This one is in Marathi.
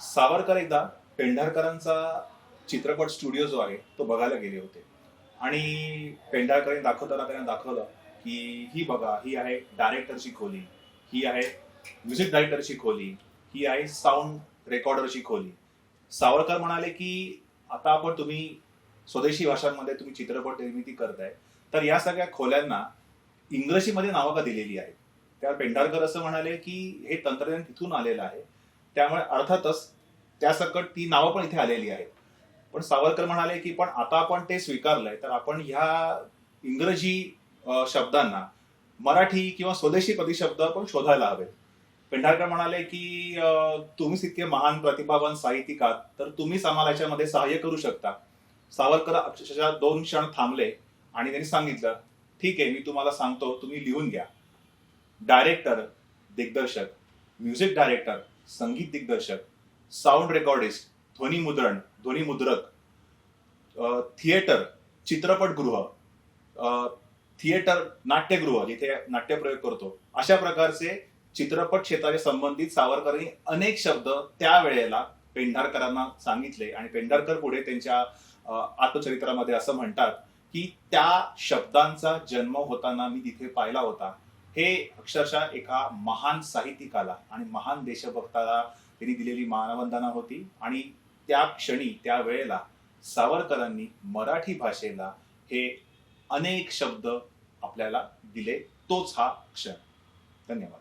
सावरकर एकदा पेंढारकरांचा चित्रपट स्टुडिओ जो आहे तो बघायला गेले होते. आणि पेंढारकरांनी दाखवताना त्यांना दाखवलं की ही बघा ही आहे डायरेक्टरची खोली ही आहे म्युझिक डायरेक्टरची खोली ही आहे साऊंड रेकॉर्डरची खोली. सावरकर म्हणाले की आता आपण तुम्ही स्वदेशी भाषांमध्ये तुम्ही चित्रपट निर्मिती करताय तर या सगळ्या खोल्यांना इंग्रजीमध्ये नावं का दिलेली आहेत? त्यावर पेंढारकर असं म्हणाले की हे तंत्रज्ञान तिथून आलेलं आहे त्यामुळे अर्थातच त्यासकट ती नावं पण इथे आलेली आहेत. पण सावरकर म्हणाले की पण आता आपण ते स्वीकारलंय तर आपण ह्या इंग्रजी शब्दांना मराठी किंवा स्वदेशी प्रतिशब्द आपण शोधायला हवेत. पेंढारकर म्हणाले की तुम्हीच इतके महान प्रतिभावान साहित्यिक आहात तर तुम्हीच आम्हाला याच्यामध्ये सहाय्य करू शकता. सावरकर अक्षरशः दोन क्षण थांबले आणि त्यांनी सांगितलं ठीक आहे मी तुम्हाला सांगतो तुम्ही लिहून घ्या. डायरेक्टर दिग्दर्शक म्युझिक डायरेक्टर संगीत दिग्दर्शक साऊंड रेकॉर्डिस्ट ध्वनी मुद्रण ध्वनी मुद्रक थिएटर चित्रपटगृह थिएटर नाट्यगृह जिथे नाट्यप्रयोग करतो. अशा प्रकारचे चित्रपट क्षेत्राशी संबंधित सावरकरांनी अनेक शब्द त्या वेळेला पेंढारकरांना सांगितले आणि पेंढारकर पुढे त्यांच्या आत्मचरित्रामध्ये असं म्हणतात की त्या शब्दांचा जन्म होताना मी तिथे पाहिला होता. हे अक्षरशः एका महान साहित्यिकाला आणि महान देशभक्ताला त्यांनी दिलेली मानवंदना होती. आणि त्या क्षणी त्या वेळेला सावरकरांनी मराठी भाषेला हे अनेक शब्द आपल्याला दिले. तोच हा क्षण. धन्यवाद.